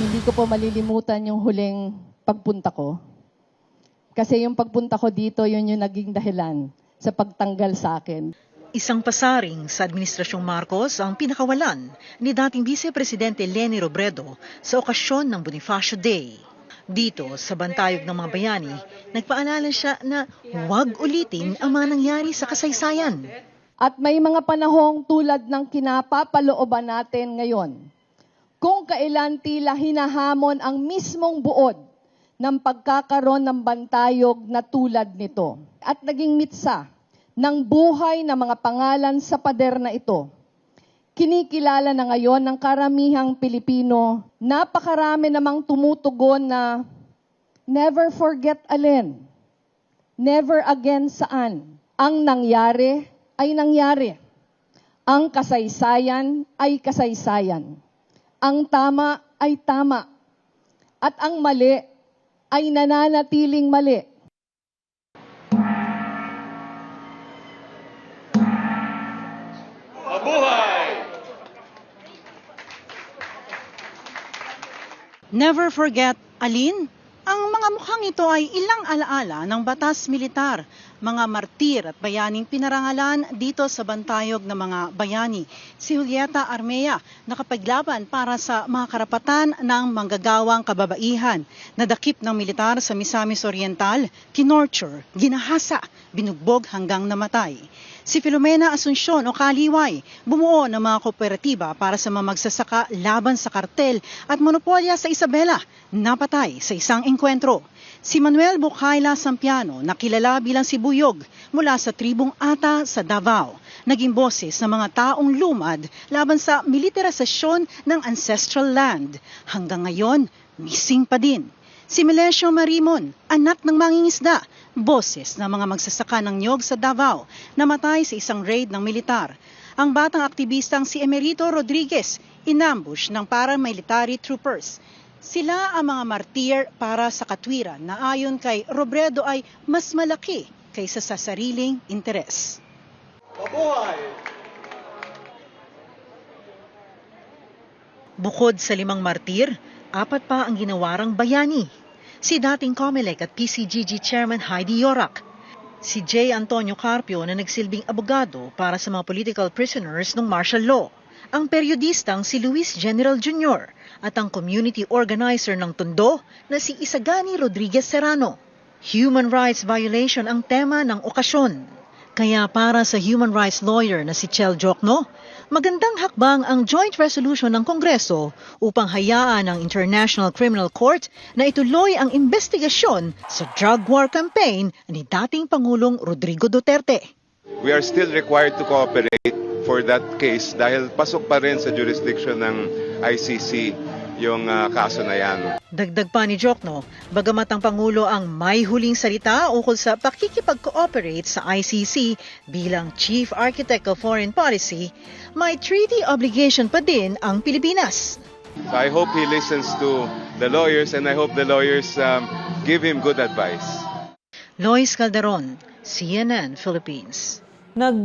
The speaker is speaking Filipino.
Hindi ko po malilimutan yung huling pagpunta ko. Kasi yung pagpunta ko dito, yun yung naging dahilan sa pagtanggal sa akin. Isang pasaring sa Administrasyong Marcos ang pinakawalan ni dating Vice Presidente Leni Robredo sa okasyon ng Bonifacio Day. Dito, sa bantayog ng mga bayani, nagpaalala siya na huwag ulitin ang mga nangyari sa kasaysayan. At may mga panahong tulad ng kinapapalooban natin ngayon, kung kailan tila hinahamon ang mismong buod ng pagkakaroon ng bantayog na tulad nito. At naging mitsa ng buhay ng mga pangalan sa pader na ito. Kinikilala na ngayon ng karamihang Pilipino, napakarami namang tumutugon na never forget alin, never again saan. Ang nangyari ay nangyari. Ang kasaysayan ay kasaysayan. Ang tama ay tama. At ang mali ay nananatiling mali. Never forget, Alin, ang mga mukhang ito ay ilang alaala ng batas militar, mga martir at bayaning pinarangalan dito sa bantayog ng mga bayani. Si Julieta Armea nakapaglaban para sa mga karapatan ng manggagawang kababaihan. Nadakip ng militar sa Misamis Oriental, kinorture, ginahasa, binugbog hanggang namatay. Si Filomena Asuncion o Kaliway, bumuo ng mga kooperatiba para sa mga magsasaka laban sa kartel at monopolya sa Isabela, napatay sa isang engkwentro. Si Manuel Bukayla Sampiano, nakilala bilang si Buyog, mula sa tribong Ata sa Davao, naging boses ng mga taong lumad laban sa militarisasyon ng ancestral land. Hanggang ngayon, missing pa din. Si Melesio Marimon, anak ng mangingisda, boses ng mga magsasaka ng nyog sa Davao, namatay sa isang raid ng militar. Ang batang aktivistang si Emerito Rodriguez, inambush ng paramilitary troopers. Sila ang mga martir para sa katwiran na ayon kay Robredo ay mas malaki kaysa sa sariling interes. Bukod sa limang martir, apat pa ang ginawarang bayani. Si dating COMELEC at PCGG Chairman Heidi Yorak. Si J. Antonio Carpio na nagsilbing abogado para sa mga political prisoners ng martial law. Ang periodistang si Luis General Jr. at ang community organizer ng Tondo na si Isagani Rodriguez Serrano. Human rights violation ang tema ng okasyon. Kaya para sa human rights lawyer na si Chel Jokno, magandang hakbang ang joint resolution ng Kongreso upang hayaan ang International Criminal Court na ituloy ang investigasyon sa drug war campaign ni dating Pangulong Rodrigo Duterte. We are still required to cooperate for that case dahil pasok pa rin sa jurisdiction ng ICC yung ah, kaso na yan. Dagdag pa ni Jokno, bagamat ang Pangulo ang may huling salita ukol sa pakikipag-cooperate sa ICC bilang Chief Architect of Foreign Policy, may treaty obligation pa din ang Pilipinas. So I hope he listens to the lawyers and I hope the lawyers um, give him good advice. Lois Calderon, CNN Philippines. Nag